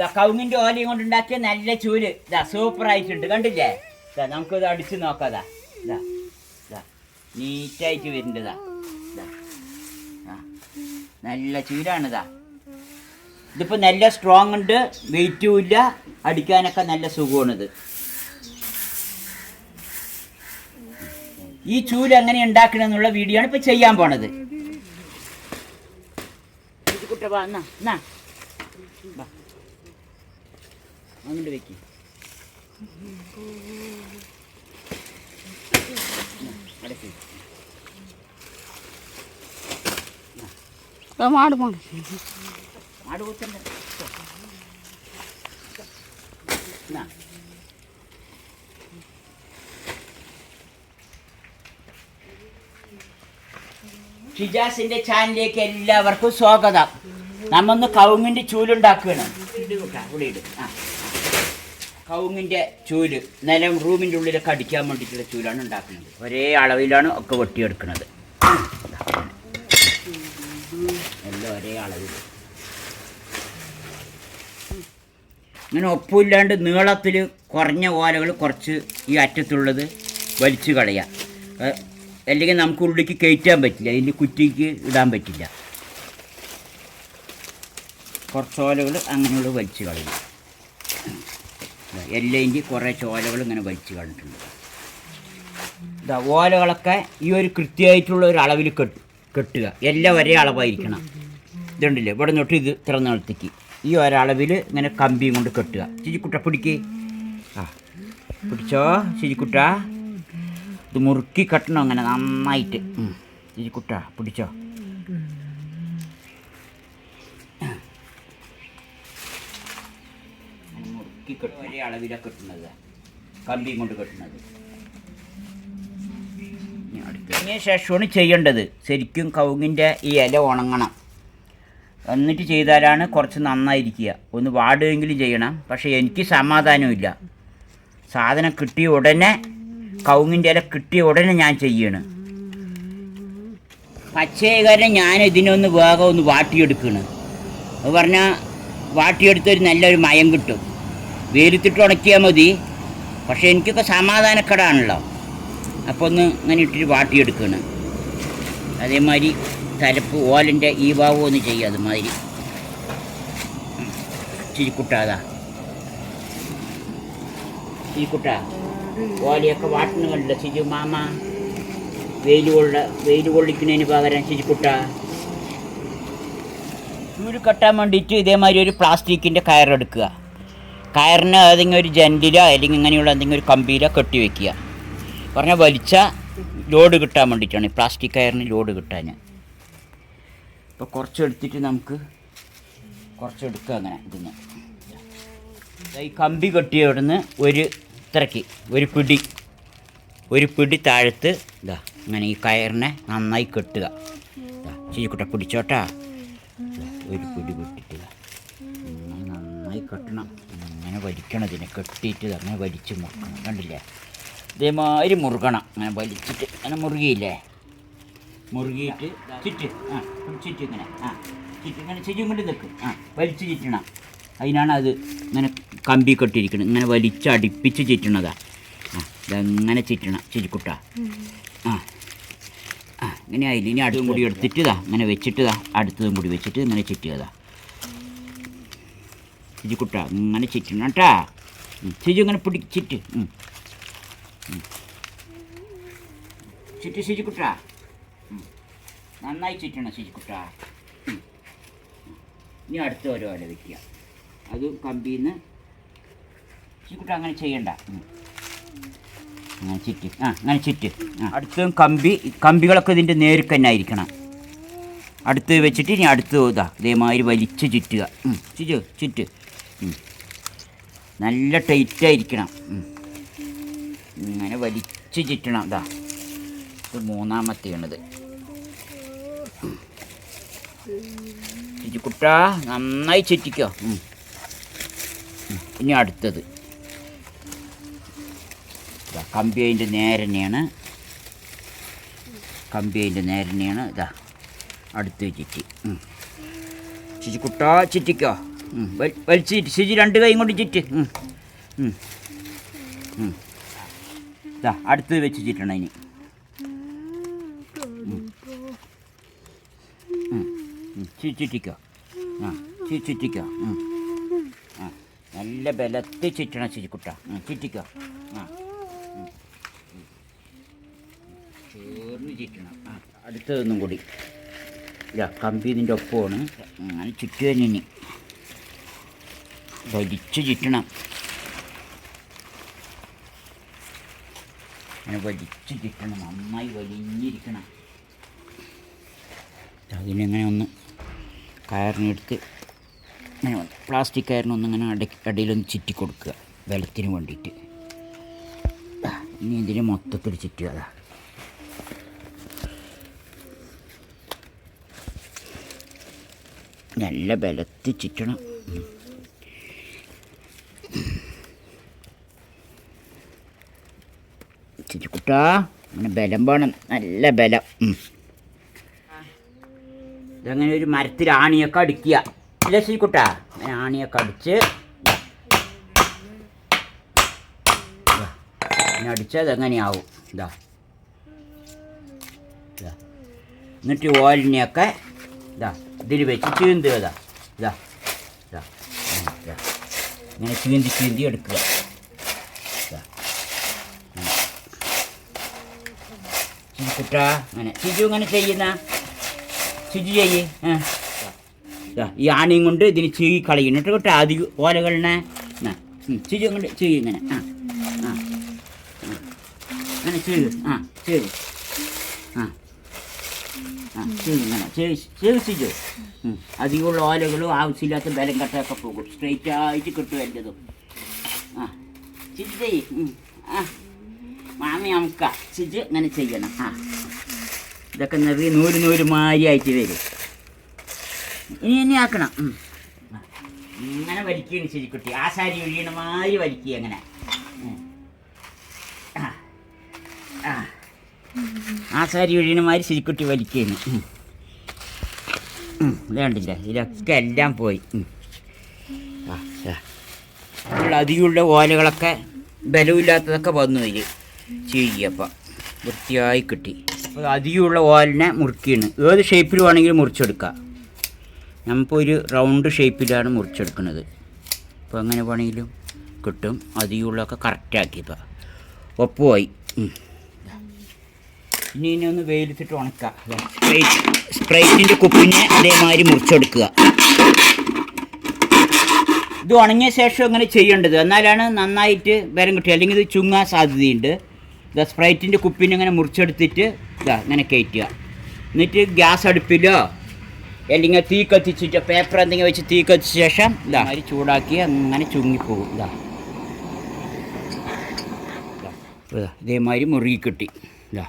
ഇതാ ഓലയും കൊണ്ട് ഉണ്ടാക്കിയ നല്ല ചൂൽ. ഇതാ സൂപ്പർ ആയിട്ടുണ്ട്. കണ്ടില്ലേ? ഇതാ ഇത് അടിച്ചു നോക്കാതാ ഇതാ ഇതാ നീറ്റായിട്ട് വരുന്നുണ്ട് ഇതാ ഇതാ ആ നല്ല ചൂലാണിതാ ഇതിപ്പോൾ നല്ല സ്ട്രോങ് ഉണ്ട്. വെയിറ്റും ഇല്ല. അടിക്കാനൊക്കെ നല്ല സുഖമാണിത്. ഈ ചൂൽ എങ്ങനെ ഉണ്ടാക്കണമെന്നുള്ള വീഡിയോ ആണ് ഇപ്പൊ ചെയ്യാൻ പോണത്. കുട്ട വാ, എന്നാ, എന്നാ. അങ്ങോട്ട് വെക്കി അടക്ക്. മാട് കുത്തണ്ട. എന്നാ. ഷിജാസിന്റെ ചാനലിലേക്ക് എല്ലാവർക്കും സ്വാഗതം നമ്മൊന്ന് കവുങ്ങിന്റെ ചൂലുണ്ടാക്കുകയാണ് ഇവിടെ ഇട്. ആ. കവുങ്ങിന്റെ ചൂൽ നിലം റൂമിന്റെ ഉള്ളിലൊക്കെ അടിക്കാൻ വേണ്ടിയിട്ടുള്ള ചൂലാണ് ഉണ്ടാക്കുന്നത്. ഒരേ അളവിലാണ് ഒക്കെ വെട്ടിയെടുക്കുന്നത്. എല്ലാം ഒരേ അളവിൽ. ഇങ്ങനെ ഒപ്പമില്ലാണ്ട് നീളത്തിൽ കുറഞ്ഞ ഓലകൾ കുറച്ച് ഈ അറ്റത്തുള്ളത് വലിച്ചു കളയുക അല്ലെങ്കിൽ നമുക്ക് ഉള്ളിക്ക് കയറ്റാൻ പറ്റില്ല. ഇതിന്റെ കുറ്റിക്ക് ഇടാൻ പറ്റില്ല. കുറച്ച് ഓലകൾ അങ്ങനെയുള്ള വലിച്ചു കളയും. എല്ലതിന്റെ കുറേ ചോലകൾ ഇങ്ങനെ വലിച്ചു കണ്ടിട്ടുണ്ട്. ഇതാ ഓലകളൊക്കെ ഈ ഒരു കൃത്യമായിട്ടുള്ള ഒരു അളവിൽ കെട്ട് കെട്ടുക. എല്ലാം ഒരേ അളവായിരിക്കണം. ഇതുണ്ടല്ലേ? ഇവിടെ തൊട്ട് ഇത് ഇത്ര നീളത്തേക്ക്. ഈ ഒരളവിൽ ഇങ്ങനെ കമ്പിയും കൊണ്ട് കെട്ടുക. ചിരിക്കുട്ട പിടിക്ക്. ആ പിടിച്ചോ ചിരിക്കുട്ട. ഇത് മുറുക്കി കെട്ടണം അങ്ങനെ നന്നായിട്ട്. ചിരിക്കുട്ട പിടിച്ചോ. മുറുക്കി കെട്ടും. ഒരേ അളവിലാണ് കെട്ടുന്നത്. കമ്പിയും കൊണ്ട് കെട്ടുന്നത്. അടുത്തതിന് ശേഷമാണ് ചെയ്യേണ്ടത്. ശരിക്കും കവുങ്ങിന്റെ ഈ ഇല ഉണങ്ങണം. എന്നിട്ട് ചെയ്താലാണ് കുറച്ച് നന്നായിരിക്കുക. ഒന്ന് വാടുകയെങ്കിലും ചെയ്യണം. പക്ഷേ എനിക്ക് സമാധാനമില്ല. സാധനം കിട്ടിയ ഉടനെ കവുങ്ങിന്റെ ഇല കിട്ടിയ ഉടനെ ഞാൻ ചെയ്യണം. പച്ചയകാരം ഞാൻ ഇതിനൊന്ന് വേഗം ഒന്ന് വാട്ടിയെടുക്കണം അത് പറഞ്ഞാൽ വാട്ടിയെടുത്തൊരു നല്ലൊരു മയം കിട്ടും. വെയിലത്തിട്ട് ഉണക്കിയാൽ മതി. പക്ഷേ എനിക്കൊക്കെ സമാധാനക്കടാണല്ലോ. അപ്പോൾ ഒന്ന് ഇങ്ങനെ ഇട്ടിട്ട് വാട്ടിയെടുക്കുകയാണ് അതേമാതിരി തലപ്പ് ഓലിന്റെ ഈ ഭാവം ഒന്ന് ചെയ്യുക അതുമാതിരി. ചിരിക്കുട്ടാതാ. ചിരിക്കുട്ട. ഓലയൊക്കെ വാട്ടണമല്ല ചിരി മാമ വെയിൽ കൊള്ള വെയിൽ കൊള്ളിക്കുന്നതിന് പകരം ചിരിക്കുട്ട. ചൂര് കെട്ടാൻ വേണ്ടിയിട്ട് ഇതേമാതിരി ഒരു പ്ലാസ്റ്റിക്കിന്റെ കയറെടുക്കുക. കയറിന് ഏതെങ്കിലും ഒരു ജെന്റിലോ അല്ലെങ്കിൽ ഇങ്ങനെയുള്ള എന്തെങ്കിലും ഒരു കമ്പിയിലോ കെട്ടി വെക്കുക. പറഞ്ഞാൽ വലിച്ച ലോഡ് കിട്ടാൻ വേണ്ടിയിട്ടാണ്. പ്ലാസ്റ്റിക് കയറിന് ലോഡ് കിട്ടാൻ. ഇപ്പോൾ കുറച്ച് എടുത്തിട്ട് നമുക്ക് കുറച്ച് എടുക്കുക അങ്ങനെ ഇതിന്. ഈ കമ്പി കെട്ടിയ ഇവിടുന്ന് ഒരു ഇത്രയ്ക്ക് ഒരു പിടി ഒരു പിടി താഴത്ത് ഇതാ അങ്ങനെ ഈ കയറിനെ നന്നായി കെട്ടുക. ചീക്കുട്ട പിടിച്ചോട്ടാ. ഒരു പിടി കെട്ടിട്ട് നന്നായി നന്നായി കെട്ടണം. അങ്ങനെ വലിക്കണം ഇതിനെ. കെട്ടിയിട്ട് അങ്ങനെ വലിച്ച് മുറുക്കണം. കണ്ടില്ലേ? ഇതേമാതിരി മുറുകണം. അങ്ങനെ വലിച്ചിട്ട് അങ്ങനെ മുറുകിയില്ലേ? മുറുകിയിട്ട് ചുറ്റ്. ആ ചുറ്റ് ഇങ്ങനെ. ആ ചുറ്റ് ഇങ്ങനെ ചുറ്റും കൊണ്ട് നിൽക്കും. ആ വലിച്ച് ചുറ്റണം. അതിനാണ് അത് ഇങ്ങനെ കമ്പി കെട്ടിയിരിക്കുന്നത് ഇങ്ങനെ വലിച്ചടിപ്പിച്ച് ചുറ്റണതാ. ആ ഇതങ്ങനെ ചുറ്റണം. ചിരിക്കുട്ട. ആ ആ ഇങ്ങനെ അതിൽ ഇനി അടുത്തും കൂടി എടുത്തിട്ട് ഇങ്ങനെ വെച്ചിട്ട് അടുത്തതും കൂടി വെച്ചിട്ട് ഇങ്ങനെ ചിരിക്കുട്ട ഇങ്ങനെ ചുറ്റണം കേട്ടാ. ചിജു ഇങ്ങനെ പിടി ചുറ്റ്. ശിജിക്കുട്ട നന്നായി ചിറ്റണം ശിജിക്കുട്ട ഇനി അടുത്ത ഓരോ വെക്കുക. അത് കമ്പിയിൽ നിന്ന് അങ്ങനെ ചെയ്യണ്ട. അങ്ങനെ ചുറ്റ്. ആ അങ്ങനെ ചുറ്റ്. അടുത്തും കമ്പി കമ്പികളൊക്കെ ഇതിന്റെ നേർക്ക് തന്നെ ആയിരിക്കണം. അടുത്ത് വെച്ചിട്ട് ഇനി അടുത്ത് ഇതാ ഇതേമാതിരി വലിച്ച് ചുറ്റുക. ചുറ്റു ചുറ്റ്. നല്ല ടൈറ്റ് ആയിരിക്കണം. ഇങ്ങനെ വലിച്ചു ചുറ്റണം. ഇതാ ഇത് മൂന്നാമത്തെയാണിത് ചുറ്റിക്കുട്ട നന്നായി ചുറ്റിക്കോ. ഇനി അടുത്തത്. കമ്പി അതിന്റെ നേരെ കമ്പി അതിന്റെ നേരെ ഇതാ അടുത്ത് ചുറ്റി ചുറ്റിക്കുട്ട ചുറ്റിക്കോ. വലിച്ചിട്ട്. ശരി രണ്ട് കൈ കൊണ്ട് ചിറ്റ്. ദാ അടുത്തത് വെച്ച് ചിറ്റണം ഇനി ചിറ്റിക്കോ ആ ചിറ്റിക്കോ. ആ നല്ല ബലത്തിൽ ചുറ്റണം ചിരിക്കുട്ട ചുറ്റിക്കോ. ആ ചേർന്ന് ചുറ്റണം. ആ അടുത്തതൊന്നും കൂടി. ഇല്ല കമ്പി ഇതിന്റെ ഒപ്പമാണ് അങ്ങനെ ചുറ്റുക തന്നെ വലിച്ച് ചുറ്റണം. അങ്ങനെ വലിച്ച് ചുറ്റണം. നന്നായി വലിഞ്ഞിരിക്കണം. അതിനെങ്ങനെ ഒന്ന് കയറിനെടുത്ത് ഒന്ന് പ്ലാസ്റ്റിക് കയറിനൊന്ന് ഇങ്ങനെ അടി അടിയിലൊന്ന് ചുറ്റി കൊടുക്കുക വെള്ളത്തിന് വേണ്ടിയിട്ട്. ഇനി ഇതിന് മൊത്തത്തിൽ ചുറ്റുക. അതാ നല്ല ബലത്തിൽ ചുറ്റണം. ചിരിക്കുട്ടാ അങ്ങനെ ബലം വേണം. നല്ല ബലം. ഇതങ്ങനെ ഒരു മരത്തിൽ ആണിയൊക്കെ അടിക്കുക. ഇല്ല ചിരിക്കുട്ടാ അങ്ങനെ ആണിയൊക്കെ അടിച്ച് ഇതാ. ഇങ്ങനെ അടിച്ചാൽ അതെങ്ങനെയാവും. ഇതാ. എന്നിട്ട് ഓലിനെയൊക്കെ ഇതാ ഇതിൽ വെച്ച് ചീന്തുക ഇതാ. ഇതാ. ഇതാ. ഇങ്ങനെ ചീന്തി ചീന്തി എടുക്കുക ഇതാ കുട്ടാ അങ്ങനെ. ചിജു ഇങ്ങനെ ചെയ്യുന്ന? ചിജു ചെയ്യ്. ഈ ആണിയും കൊണ്ട് ഇതിന് ചീ കളയുന്നു. കേട്ടോ ആദ്യ ഓലകളിനെ ചിജു കൊണ്ട് ചെയ്യ് ഇങ്ങനെ. ആ ആ. അങ്ങനെ ചെയ്തു ആ ചെയ്തു ആ. അധികമുള്ള ഓലകളും ആവശ്യമില്ലാത്ത ബലം കട്ടൊക്കെ പോകും. സ്ട്രെയിറ്റ് ആയിട്ട് കിട്ടും എന്റെതും. ആ ചിജു ആ. മാമി നമുക്ക് അച്ചിച്ച് ഇങ്ങനെ ചെയ്യണം. ആ. ഇതൊക്കെ നിറയെ നൂൽ നൂൽ മാരിയായിട്ട് വരും. ഇനി ഇനി ആക്കണം. ഇങ്ങനെ വലിക്കുകയാണ് ശരിക്കുട്ടി. ആ സാരി ഒഴിയണ മാതിരി വലിക്കുക അങ്ങനെ ആ. സാരി ഒഴിയണ മാതിരി ശരിക്കുട്ടി വലിക്കുകയാണ്. ഇതാണ്ടില്ല ഉം. ഇത് കണ്ടില്ല? ഇതിലൊക്കെ എല്ലാം പോയി. അധികമുള്ള ഓലകളൊക്കെ ബലമില്ലാത്തതൊക്കെ വന്നു ഇതിൽ ചെയ്യപ്പം. വൃത്തിയായി കിട്ടി. അധികമുള്ള ഓലിനെ മുറുക്കിയാണ്. ഏത് ഷേപ്പിൽ വേണമെങ്കിലും മുറിച്ചെടുക്കാം. നമ്മളിപ്പോൾ ഒരു റൗണ്ട് ഷേപ്പിലാണ് മുറിച്ചെടുക്കുന്നത് അപ്പോൾ അങ്ങനെ വേണമെങ്കിലും കിട്ടും. അധികമുള്ളതൊക്കെ കറക്റ്റാക്കിയപ്പോൾ ഒപ്പുമായി. ഇനി ഇനി ഒന്ന് വെയിലത്തിട്ട് ഉണക്കാം. സ്പ്രൈറ്റ് സ്പ്രൈറ്റിന്റെ കുപ്പിനെ അതേമാതിരി മുറിച്ചെടുക്കുക. ഇത് ഉണങ്ങിയ ശേഷം ഇങ്ങനെ ചെയ്യേണ്ടത്? എന്നാലാണ് നന്നായിട്ട് വരം കിട്ടുക. അല്ലെങ്കിൽ ഇത് ചുങ്ങാൻ സാധ്യതയുണ്ട്. ഇതാ സ്പ്രൈറ്റിന്റെ കുപ്പിനെ ഇങ്ങനെ മുറിച്ചെടുത്തിട്ട് ഇതാ ഇങ്ങനെ കയറ്റുക. എന്നിട്ട് ഗ്യാസ് അടുപ്പിലോ അല്ലെങ്കിൽ തീ കത്തിച്ചിട്ടോ പേപ്പർ എന്തെങ്കിലും വെച്ച് തീ കത്തിച്ച ശേഷം ഇതാ അരി ചൂടാക്കി അങ്ങനെ ചുങ്ങിപ്പോകും. ഇതാ ഇതാ. ഇതാ ഇതേമാതിരി മുറുകി കിട്ടി. ഇതാ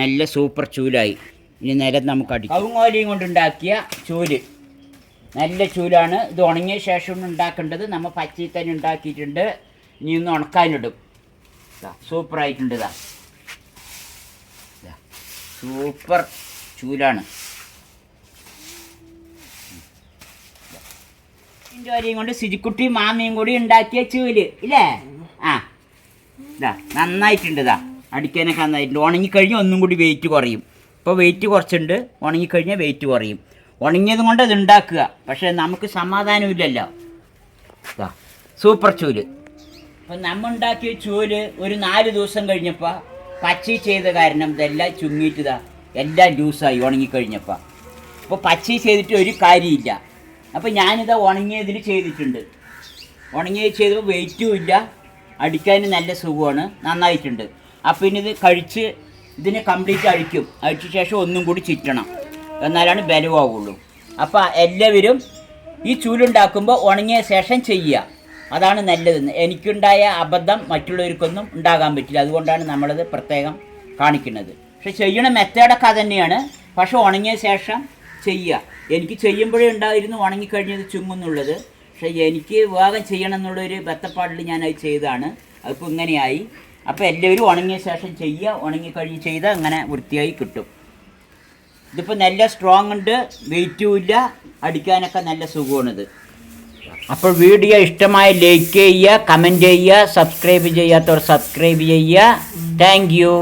നല്ല സൂപ്പർ ചൂലായി. ഇനി നിലം നമുക്ക് അടി കവുങ്ങോലയും കൊണ്ടുണ്ടാക്കിയ ചൂൽ. നല്ല ചൂലാണ്. ഇത് ഉണങ്ങിയ ശേഷം ഉണ്ടാക്കേണ്ടത്. നമ്മൾ പച്ചയിൽ തന്നെ ഉണ്ടാക്കിയിട്ടുണ്ട്. ഇനി ഒന്ന് ഉണക്കാനിടും. ഇതാ സൂപ്പറായിട്ടുണ്ട് ഇതാ. സൂപ്പർ ചൂലാണ്. ഇതിന്റെ വരെയും കൊണ്ട് സിജിക്കുട്ടിയും മാമിയും കൂടി ഉണ്ടാക്കിയ ചൂൽ ഇല്ലേ? ആ ഇതാ നന്നായിട്ടുണ്ട് ഇതാ അടിക്കാനൊക്കെ നന്നായിട്ടുണ്ട്. ഉണങ്ങിക്കഴിഞ്ഞാൽ ഒന്നും കൂടി വെയിറ്റ് കുറയും. ഇപ്പോൾ വെയിറ്റ് കുറച്ചുണ്ട്. ഉണങ്ങിക്കഴിഞ്ഞാൽ വെയിറ്റ് കുറയും. ഉണങ്ങിയത് കൊണ്ട് അത് ഉണ്ടാക്കുക. പക്ഷേ നമുക്ക് സമാധാനമില്ലല്ലോ. ഇതാ സൂപ്പർ ചൂൽ. അപ്പം നമ്മുണ്ടാക്കിയ ചൂൽ ഒരു നാല് ദിവസം കഴിഞ്ഞപ്പോൾ പച്ചി ചെയ്ത കാരണം ഇതെല്ലാം ചുങ്ങിയിട്ടതാ എല്ലാം ലൂസായി ഉണങ്ങിക്കഴിഞ്ഞപ്പോൾ അപ്പോൾ പച്ചി ചെയ്തിട്ട് ഒരു കാര്യമില്ല. അപ്പോൾ ഞാനിത് ഉണങ്ങിയതിൽ ചെയ്തിട്ടുണ്ട്. ഉണങ്ങിയത് ചെയ്തപ്പോൾ വെയിറ്റും ഇല്ല. അടിക്കാൻ നല്ല സുഖമാണ്. നന്നായിട്ടുണ്ട്. അപ്പോൾ ഇനി ഇത് കഴിച്ച് ഇതിനെ കംപ്ലീറ്റ് അഴിക്കും. അഴിച്ച ശേഷം ഒന്നും കൂടി ചുറ്റണം. എന്നാലാണ് ബലമാവുള്ളൂ. അപ്പോൾ എല്ലാവരും ഈ ചൂലുണ്ടാക്കുമ്പോൾ ഉണങ്ങിയ ശേഷം ചെയ്യുക. അതാണ് നല്ലത് എനിക്കുണ്ടായ അബദ്ധം മറ്റുള്ളവർക്കൊന്നും ഉണ്ടാകാൻ പറ്റില്ല. അതുകൊണ്ടാണ് നമ്മളത് പ്രത്യേകം കാണിക്കുന്നത്. പക്ഷെ ചെയ്യണ മെത്തേഡൊക്കെ തന്നെയാണ് പക്ഷെ ഉണങ്ങിയ ശേഷം ചെയ്യുക. എനിക്ക് ചെയ്യുമ്പോഴേ ഉണ്ടായിരുന്നു ഉണങ്ങിക്കഴിഞ്ഞത് ചുമ്മെന്നുള്ളത്. പക്ഷേ എനിക്ക് വേഗം ചെയ്യണം എന്നുള്ളൊരു ബത്തപ്പാടിൽ ഞാൻ അത് ചെയ്തതാണ്. അതിപ്പോൾ ഇങ്ങനെയായി. അപ്പോൾ എല്ലാവരും ഉണങ്ങിയ ശേഷം ചെയ്യുക ഉണങ്ങിക്കഴിഞ്ഞ് ചെയ്താൽ അങ്ങനെ വൃത്തിയായി കിട്ടും. ഇതിപ്പോൾ നല്ല സ്ട്രോങ് ഉണ്ട് വെയിറ്റും ഇല്ല അടിക്കാനൊക്കെ നല്ല സുഖമാണിത്. അപ്പോൾ വീഡിയോ ഇഷ്ടമായ ലൈക്ക് ചെയ്യുക കമൻറ്റ് ചെയ്യുക സബ്സ്ക്രൈബ് ചെയ്യാത്തവർ സബ്സ്ക്രൈബ് ചെയ്യുക താങ്ക് യു